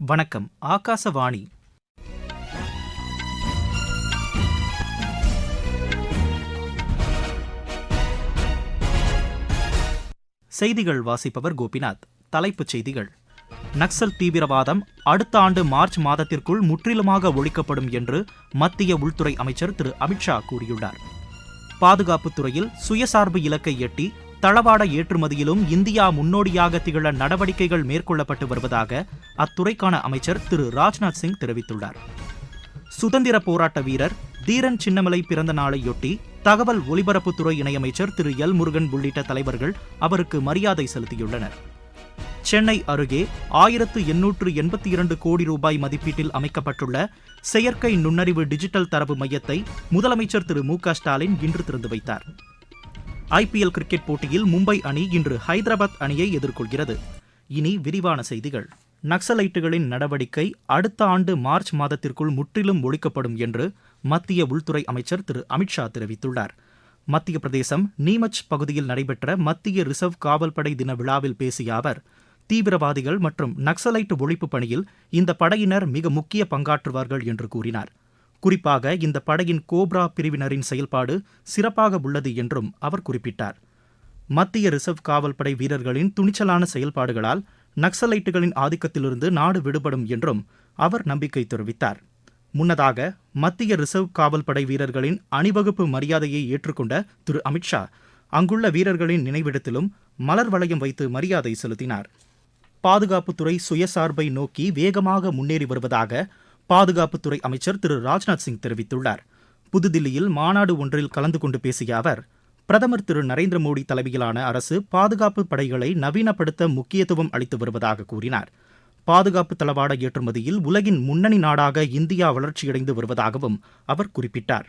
வணக்கம் ஆகாசவாணி. செய்திகள் வாசிப்பவர் கோபிநாத். தலைப்புச் செய்திகள். நக்சல் தீவிரவாதம் அடுத்த ஆண்டு மார்ச் மாதத்திற்குள் முற்றிலுமாக ஒழிக்கப்படும் என்று மத்திய உள்துறை அமைச்சர் திரு அமித்ஷா கூறியுள்ளார். பாதுகாப்புத் துறையில் சுயசார்பு இலக்கை எட்டி தளவாட ஏற்றுமதியிலும் இந்தியா முன்னோடியாக திகழ நடவடிக்கைகள் மேற்கொள்ளப்பட்டு வருவதாக அத்துறைக்கான அமைச்சர் திரு ராஜ்நாத் சிங் தெரிவித்துள்ளார். சுதந்திர போராட்ட வீரர் தீரன் சின்னமலை பிறந்த நாளையொட்டி தகவல் ஒலிபரப்புத்துறை இணையமைச்சர் திரு எல் முருகன் உள்ளிட்ட தலைவர்கள் அவருக்கு மரியாதை செலுத்தியுள்ளனர். சென்னை அருகே ஆயிரத்து எண்ணூற்று எண்பத்தி இரண்டு கோடி ரூபாய் மதிப்பீட்டில் அமைக்கப்பட்டுள்ள செயற்கை நுண்ணறிவு டிஜிட்டல் தரவு மையத்தை முதலமைச்சர் திரு மு க ஸ்டாலின் இன்று திறந்து வைத்தார். ஐபிஎல் கிரிக்கெட் போட்டியில் மும்பை அணி இன்று ஹைதராபாத் அணியை எதிர்கொள்கிறது. இனி விரிவான செய்திகள். நக்சலைட்டுகளின் நடவடிக்கை அடுத்த ஆண்டு மார்ச் மாதத்திற்குள் முற்றிலும் ஒழிக்கப்படும் என்று மத்திய உள்துறை அமைச்சர் திரு அமித்ஷா தெரிவித்துள்ளார். மத்திய பிரதேசம் நீமச் பகுதியில் நடைபெற்ற மத்திய ரிசர்வ் காவல்படை தின விழாவில் பேசிய அவர் தீவிரவாதிகள் மற்றும் நக்சலைட் ஒழிப்பு பணியில் இந்த படையினர் மிக முக்கிய பங்காற்றுவார்கள் என்று கூறினார். குறிப்பாக இந்த படையின் கோப்ரா பிரிவினரின் செயல்பாடு சிறப்பாக உள்ளது என்றும் அவர் குறிப்பிட்டார். மத்திய ரிசர்வ் காவல்படை வீரர்களின் துணிச்சலான செயல்பாடுகளால் நக்சலைட்டுகளின் ஆதிக்கத்திலிருந்து நாடு விடுபடும் என்றும் அவர் நம்பிக்கை தெரிவித்தார். முன்னதாக மத்திய ரிசர்வ் காவல்படை வீரர்களின் அணிவகுப்பு மரியாதையை ஏற்றுக்கொண்ட திரு அமித்ஷா அங்குள்ள வீரர்களின் நினைவிடத்திலும் மலர் வளையம் வைத்து மரியாதை செலுத்தினார். பாதுகாப்புத்துறை சுயசார்பை நோக்கி வேகமாக முன்னேறி வருவதாக பாதுகாப்புத்துறை அமைச்சர் திரு ராஜ்நாத் சிங் தெரிவித்துள்ளார். புதுதில்லியில் மாநாடு ஒன்றில் கலந்து கொண்டு பேசிய அவர் பிரதமர் திரு நரேந்திர மோடி தலைமையிலான அரசு பாதுகாப்பு படைகளை நவீனப்படுத்த முக்கியத்துவம் அளித்து வருவதாக கூறினார். பாதுகாப்பு தளவாட ஏற்றுமதியில் உலகின் முன்னணி நாடாக இந்தியா வளர்ச்சியடைந்து வருவதாகவும் அவர் குறிப்பிட்டார்.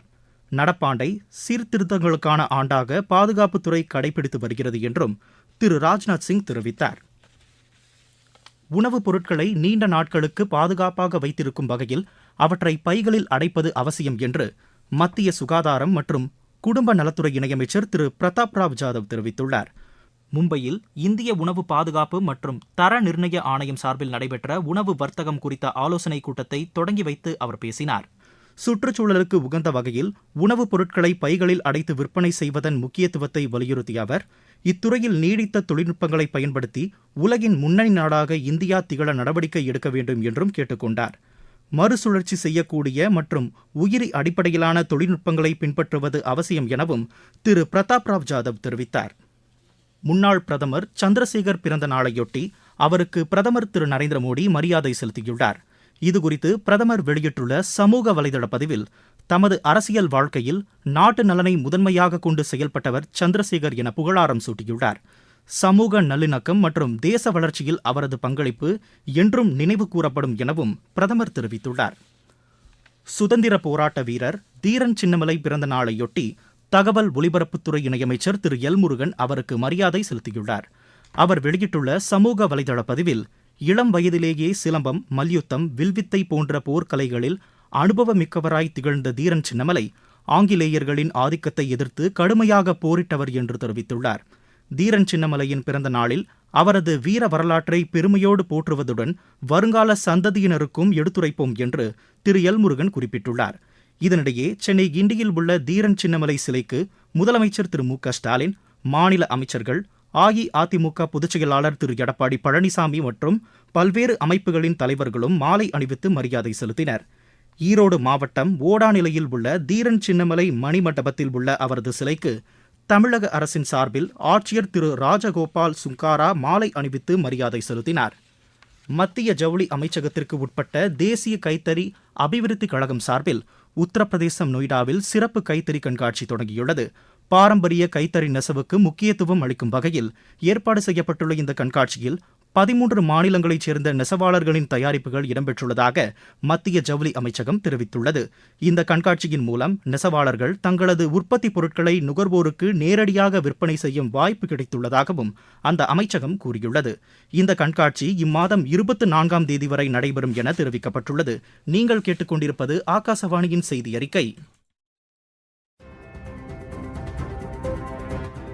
நடப்பாண்டை சீர்திருத்தங்களுக்கான ஆண்டாக பாதுகாப்புத்துறை கடைபிடித்து வருகிறது என்றும் திரு ராஜ்நாத் சிங் தெரிவித்தார். உணவுப் பொருட்களை நீண்ட நாட்களுக்கு பாதுகாப்பாக வைத்திருக்கும் வகையில் அவற்றை பைகளில் அடைப்பது அவசியம் என்று மத்திய சுகாதாரம் மற்றும் குடும்ப நலத்துறை இணையமைச்சர் திரு. பிரதாப் ராவ் ஜாதவ் தெரிவித்துள்ளார். மும்பையில் இந்திய உணவு பாதுகாப்பு மற்றும் தர நிர்ணய ஆணையம் சார்பில் நடைபெற்ற உணவு வர்த்தகம் குறித்த ஆலோசனைக் கூட்டத்தை தொடங்கி வைத்து அவர் பேசினார். சுற்றுச்சூழலுக்கு உகந்த வகையில் உணவுப் பொருட்களை பைகளில் அடைத்து விற்பனை செய்வதன் முக்கியத்துவத்தை வலியுறுத்திய அவர் இத்துறையில் நீடித்த தொழில்நுட்பங்களை பயன்படுத்தி உலகின் முன்னணி நாடாக இந்தியா திகழ நடவடிக்கை எடுக்க வேண்டும் என்றும் கேட்டுக்கொண்டார் மறுசுழற்சி செய்யக்கூடிய மற்றும் உயிரி அடிப்படையிலான தொழில்நுட்பங்களை பின்பற்றுவது அவசியம் எனவும் திரு. பிரதாப் ராவ் ஜாதவ் தெரிவித்தார். முன்னாள் பிரதமர் சந்திரசேகர் பிறந்த நாளையொட்டி அவருக்கு பிரதமர் திரு. நரேந்திர மோடி மரியாதை செலுத்தியுள்ளார். இதுகுறித்து பிரதமர் வெளியிட்டுள்ள சமூக வலைதள பதிவில் தமது அரசியல் வாழ்க்கையில் நாட்டு நலனை முதன்மையாக கொண்டு செயல்பட்டவர் சந்திரசேகர் என புகழாரம் சூட்டியுள்ளார். சமூக நல்லிணக்கம் மற்றும் தேச வளர்ச்சியில் அவரது பங்களிப்பு என்றும் நினைவு கூறப்படும் எனவும் பிரதமர் தெரிவித்துள்ளார். சுதந்திர போராட்ட வீரர் தீரன் சின்னமலை பிறந்த நாளையொட்டி தகவல் ஒலிபரப்புத்துறை இணையமைச்சர் திரு எல் முருகன் அவருக்கு மரியாதை செலுத்தியுள்ளார். அவர் வெளியிட்டுள்ள சமூக வலைதள பதிவில் இளம் வயதிலேயே சிலம்பம் மல்யுத்தம் வில்வித்தை போன்ற போர்க்கலைகளில் அனுபவமிக்கவராய் திகழ்ந்த தீரன் சின்னமலை ஆங்கிலேயர்களின் ஆதிக்கத்தை எதிர்த்து கடுமையாக போரிட்டவர் என்று தெரிவித்துள்ளார். தீரன் சின்னமலையின் பிறந்த நாளில் அவரது வீர வரலாற்றை பெருமையோடு போற்றுவதுடன் வருங்கால சந்ததியினருக்கும் எடுத்துரைப்போம் என்று திரு. எல்முருகன் குறிப்பிட்டுள்ளார். இதனிடையே சென்னை கிண்டியில் உள்ள தீரன் சின்னமலை சிலைக்கு முதலமைச்சர் திரு. மு. க. ஸ்டாலின் மாநில அமைச்சர்கள் அஇஅதிமுக பொதுச் செயலாளர் திரு. எடப்பாடி பழனிசாமி மற்றும் பல்வேறு அமைப்புகளின் தலைவர்களும் மாலை அணிவித்து மரியாதை செலுத்தினர். ஈரோடு மாவட்டம் ஓடாநிலையில் உள்ள தீரன் சின்னமலை மணிமண்டபத்தில் உள்ள அவரது சிலைக்கு தமிழக அரசின் சார்பில் ஆட்சியர் திரு. ராஜகோபால் சுங்காரா மாலை அணிவித்து மரியாதை செலுத்தினார். மத்திய ஜவுளி அமைச்சகத்திற்கு உட்பட்ட தேசிய கைத்தறி அபிவிருத்தி கழகம் சார்பில் உத்தரப்பிரதேசம் நொய்டாவில் சிறப்பு கைத்தறி கண்காட்சி தொடங்கியுள்ளது. பாரம்பரிய கைத்தறி நெசவுக்கு முக்கியத்துவம் அளிக்கும் வகையில் ஏற்பாடு செய்யப்பட்டுள்ள இந்த கண்காட்சியில் பதிமூன்று மாநிலங்களைச் சேர்ந்த நெசவாளர்களின் தயாரிப்புகள் இடம்பெற்றுள்ளதாக மத்திய ஜவுளி அமைச்சகம் தெரிவித்துள்ளது. இந்த கண்காட்சியின் மூலம் நெசவாளர்கள் தங்களது உற்பத்தி பொருட்களை நுகர்வோருக்கு நேரடியாக விற்பனை செய்யும் வாய்ப்பு கிடைத்துள்ளதாகவும் அந்த அமைச்சகம் கூறியுள்ளது. இந்த கண்காட்சி இம்மாதம் இருபத்தி நான்காம் தேதி வரை நடைபெறும் என தெரிவிக்கப்பட்டுள்ளது. நீங்கள் கேட்டுக்கொண்டிருப்பது ஆகாசவாணியின் செய்தி அறிக்கை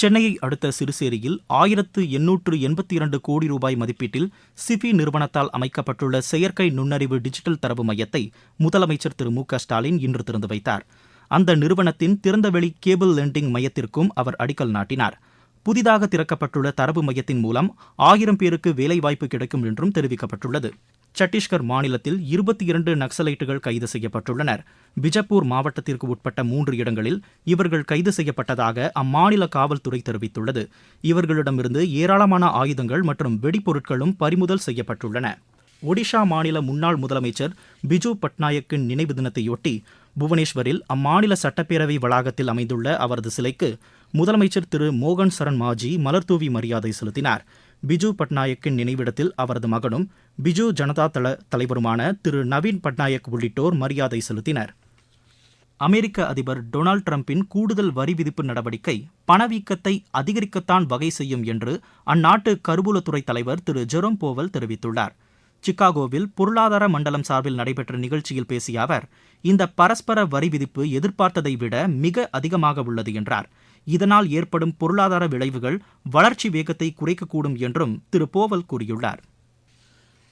சென்னையை அடுத்த சிறுசேரியில் ஆயிரத்து எண்ணூற்று எண்பத்தி இரண்டு கோடி ரூபாய் மதிப்பீட்டில் சிபி நிறுவனத்தால் அமைக்கப்பட்டுள்ள செயற்கை நுண்ணறிவு டிஜிட்டல் தரவு மையத்தை முதலமைச்சர் திரு மு க ஸ்டாலின் இன்று திறந்து வைத்தார். அந்த நிறுவனத்தின் திறந்தவெளி கேபிள் லெண்டிங் மையத்திற்கும் அவர் அடிக்கல் நாட்டினார். புதிதாக திறக்கப்பட்டுள்ள தரவு மையத்தின் மூலம் ஆயிரம் பேருக்கு வேலைவாய்ப்பு கிடைக்கும் என்றும் தெரிவிக்கப்பட்டுள்ளது. சத்தீஸ்கர் மாநிலத்தில் இருபத்தி இரண்டு நக்சலைட்டுகள் கைது செய்யப்பட்டுள்ளனர். பிஜப்பூர் மாவட்டத்திற்கு உட்பட்ட மூன்று இடங்களில் இவர்கள் கைது செய்யப்பட்டதாக அம்மாநில காவல்துறை தெரிவித்துள்ளது. இவர்களிடமிருந்து ஏராளமான ஆயுதங்கள் மற்றும் வெடிப்பொருட்களும் பறிமுதல் செய்யப்பட்டுள்ளன. ஒடிஷா மாநில முன்னாள் முதலமைச்சர் பிஜு பட்நாயக்கின் நினைவு தினத்தையொட்டி புவனேஸ்வரில் அம்மாநில சட்டப்பேரவை வளாகத்தில் அமைந்துள்ள அவரது சிலைக்கு முதலமைச்சர் திரு மோகன் சரண் மாஜி மலர்தூவி மரியாதை செலுத்தினார். பிஜு பட்நாயக்கின் நினைவிடத்தில் அவரது மகனும் பிஜு ஜனதா தள தலைவருமான திரு நவீன் பட்நாயக் உள்ளிட்டோர் மரியாதை செலுத்தினர். அமெரிக்க அதிபர் டொனால்டு டிரம்பின் கூடுதல் வரி விதிப்பு நடவடிக்கை பணவீக்கத்தை அதிகரிக்கத்தான் வகை செய்யும் என்று அந்நாட்டு கருவூலத்துறை தலைவர் திரு ஜெரோம் போவல் தெரிவித்துள்ளார். சிக்காகோவில் பொருளாதார மண்டலம் சார்பில் நடைபெற்ற நிகழ்ச்சியில் பேசிய அவர் இந்த பரஸ்பர வரி விதிப்பு எதிர்பார்த்ததை விட மிக அதிகமாக உள்ளது என்றார். இதனால் ஏற்படும் பொருளாதார விளைவுகள் வளர்ச்சி வேகத்தை குறைக்கக்கூடும் என்றும் திரு போவல் கூறியுள்ளார்.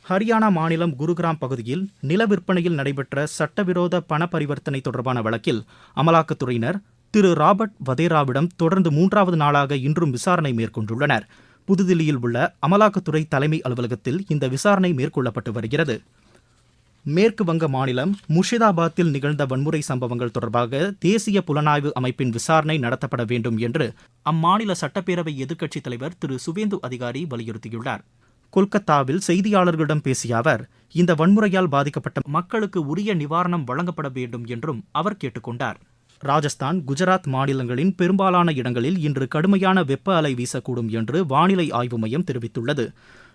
ஹரியானா மாநிலம் குருகிராம் பகுதியில் நில விற்பனையில் நடைபெற்ற சட்டவிரோத பண பரிவர்த்தனை தொடர்பான வழக்கில் அமலாக்கத்துறையினர் திரு ராபர்ட் வதேராவிடம் தொடர்ந்து மூன்றாவது நாளாக இன்றும் விசாரணை மேற்கொண்டுள்ளனர். புதுதில்லியில் உள்ள அமலாக்கத்துறை தலைமை அலுவலகத்தில் இந்த விசாரணை மேற்கொள்ளப்பட்டு வருகிறது. மேற்கு வங்க மாநிலம் முர்ஷிதாபாத்தில் நிகழ்ந்த வன்முறை சம்பவங்கள் தொடர்பாக தேசிய புலனாய்வு அமைப்பின் விசாரணை நடத்தப்பட வேண்டும் என்று அம்மாநில சட்டப்பேரவை எதிர்க்கட்சித் தலைவர் திரு. சுவேந்து அதிகாரி வலியுறுத்தியுள்ளார். கொல்கத்தாவில் செய்தியாளர்களிடம் பேசிய அவர் இந்த வன்முறையால் பாதிக்கப்பட்ட மக்களுக்கு உரிய நிவாரணம் வழங்கப்பட வேண்டும் என்றும் அவர் கேட்டுக்கொண்டார் ராஜஸ்தான் குஜராத் மாநிலங்களின் பெரும்பாலான இடங்களில் இன்று கடுமையான வெப்ப அலை வீசக்கூடும் என்று வானிலை ஆய்வு மையம் தெரிவித்துள்ளது.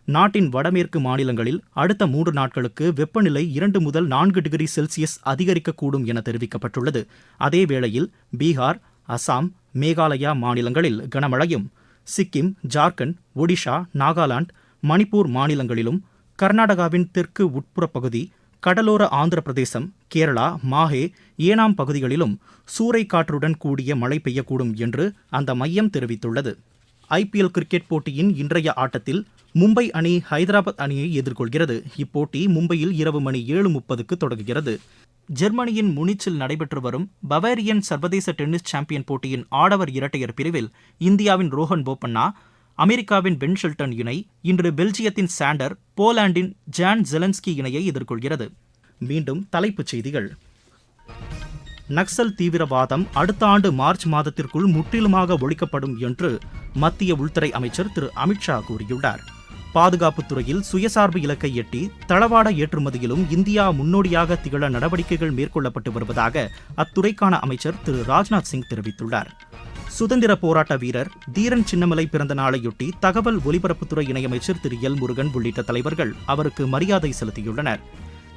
நாட்டின் வடமேற்கு மாநிலங்களில் அடுத்த மூன்று நாட்களுக்கு வெப்பநிலை இரண்டு முதல் நான்கு டிகிரி செல்சியஸ் அதிகரிக்கக்கூடும் என தெரிவிக்கப்பட்டுள்ளது. அதேவேளையில் பீகார் அசாம் மேகாலயா மாநிலங்களில் கனமழையும் சிக்கிம் ஜார்க்கண்ட் ஒடிஷா நாகாலாந்து மணிப்பூர் மாநிலங்களிலும் கர்நாடகாவின் தெற்கு உட்புற பகுதி கடலோர ஆந்திர பிரதேசம் கேரளா மாஹே ஏனாம் பகுதிகளிலும் சூறைக்காற்றுடன் கூடிய மழை பெய்யக்கூடும் என்று அந்த மையம் தெரிவித்துள்ளது. ஐபிஎல் கிரிக்கெட் போட்டியின் இன்றைய ஆட்டத்தில் மும்பை அணி ஹைதராபாத் அணியை எதிர்கொள்கிறது. இப்போட்டி மும்பையில் இரவு மணி ஏழு முப்பதுக்கு தொடங்குகிறது. ஜெர்மனியின் முனிச்சில் நடைபெற்று வரும் பவேரியன் சர்வதேச டென்னிஸ் சாம்பியன் போட்டியின் ஆடவர் இரட்டையர் பிரிவில் இந்தியாவின் ரோஹன் போப்பண்ணா அமெரிக்காவின் பென் ஷெல்டன் இணை இன்று பெல்ஜியத்தின் சாண்டர் போலாண்டின் ஜான் ஜெலன்ஸ்கி இணையை எதிர்கொள்கிறது. மீண்டும் தலைப்புச் செய்திகள். நக்சல் தீவிரவாதம் அடுத்த ஆண்டு மார்ச் மாதத்திற்குள் முற்றிலுமாக ஒழிக்கப்படும் என்று மத்திய உள்துறை அமைச்சர் திரு அமித்ஷா கூறியுள்ளார். பாதுகாப்புத் துறையில் சுயசார்பு இலக்கை எட்டி தளவாட ஏற்றுமதியிலும் இந்தியா முன்னோடியாக திகழ நடவடிக்கைகள் மேற்கொள்ளப்பட்டு வருவதாக அத்துறைக்கான அமைச்சர் திரு ராஜ்நாத் சிங் தெரிவித்துள்ளார். சுதந்திர போராட்ட வீரர் தீரன் சின்னமலை பிறந்த நாளையொட்டி தகவல் ஒலிபரப்புத்துறை இணையமைச்சர் திரு எல் முருகன் உள்ளிட்ட தலைவர்கள் அவருக்கு மரியாதை செலுத்தியுள்ளனர்.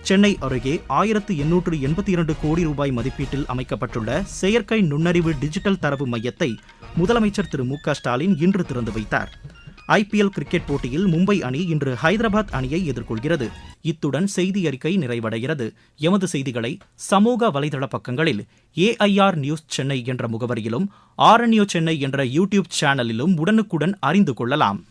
சென்னை அருகே ஆயிரத்து எண்ணூற்று எண்பத்தி இரண்டு கோடி ரூபாய் மதிப்பீட்டில் அமைக்கப்பட்டுள்ள செயற்கை நுண்ணறிவு டிஜிட்டல் தரவு மையத்தை முதலமைச்சர் திரு மு க ஸ்டாலின் இன்று திறந்து வைத்தார். ஐபிஎல் கிரிக்கெட் போட்டியில் மும்பை அணி இன்று ஹைதராபாத் அணியை எதிர்கொள்கிறது. இத்துடன் செய்தி அறிக்கை நிறைவடைகிறது. எமது செய்திகளை சமூக வலைதள பக்கங்களில் ஏஐஆர் நியூஸ் சென்னை என்ற முகவரியிலும் ஆர்என்யூ சென்னை என்ற யூடியூப் சேனலிலும் உடனுக்குடன் அறிந்து கொள்ளலாம்.